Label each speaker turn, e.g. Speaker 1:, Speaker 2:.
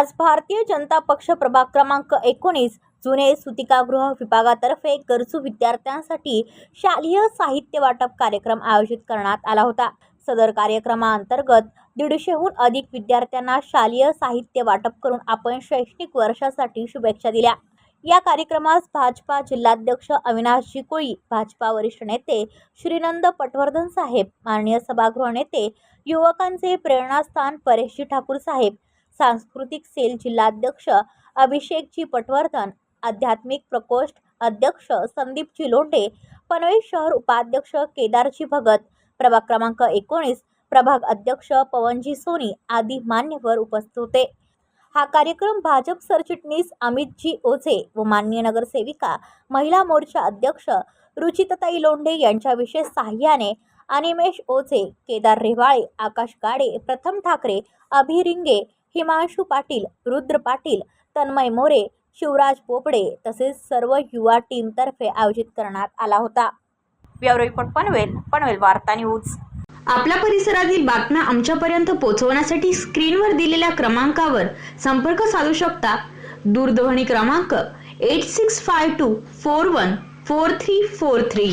Speaker 1: आज भारतीय जनता पक्ष प्रभाग क्रमांक एकोणीस जुने सुतिकागृह विभागातर्फे गरजू विद्यार्थ्यांसाठी शालेय साहित्य वाटप कार्यक्रम आयोजित करण्यात आला होता. सदर कार्यक्रमाअंतर्गत दीडशेहून अधिक विद्यार्थ्यांना शालेय साहित्य वाटप करून आपण शैक्षणिक वर्षासाठी शुभेच्छा दिल्या. या कार्यक्रमास भाजपा जिल्हाध्यक्ष अविनाशजी कोळी भाजपा वरिष्ठ नेते श्रीनंद पटवर्धन साहेब माननीय सभागृह नेते युवकांचे प्रेरणास्थान परेशजी ठाकूर साहेब सांस्कृतिक सेल जिल्हाध्यक्ष अभिषेकजी पटवर्धन आध्यात्मिक प्रकोष्ठ अध्यक्ष संदीपजी लोंढे पनवेल शहर उपाध्यक्ष केदारजी भगत प्रभाग क्रमांक एकोणीस प्रभाग अध्यक्ष पवनजी सोनी आदी मान्यवर उपस्थित होते. हा कार्यक्रम भाजप सरचिटणीस अमितजी ओझे व माननीय नगरसेविका महिला मोर्चा अध्यक्ष रुचितताई लोंढे यांच्या विशेष सहाय्याने अनिमेश ओझे केदार रेवाळे आकाश गाडे प्रथम ठाकरे अभिरिंगे हिमांशू पाटील रुद्र पाटील तन्मय मोरे शिवराज पोपडे तसेच सर्व युवा टीमतर्फे आयोजित करण्यात आला होता. ब्युरो रिपोर्ट पनवेल पनवेल वार्ता न्यूज.
Speaker 2: आपल्या परिसरातील बातम्या आमच्यापर्यंत पोहोचवण्यासाठी स्क्रीनवर दिलेल्या क्रमांकावर संपर्क साधू शकता. दूरध्वनी क्रमांक eight six five two four one four three four three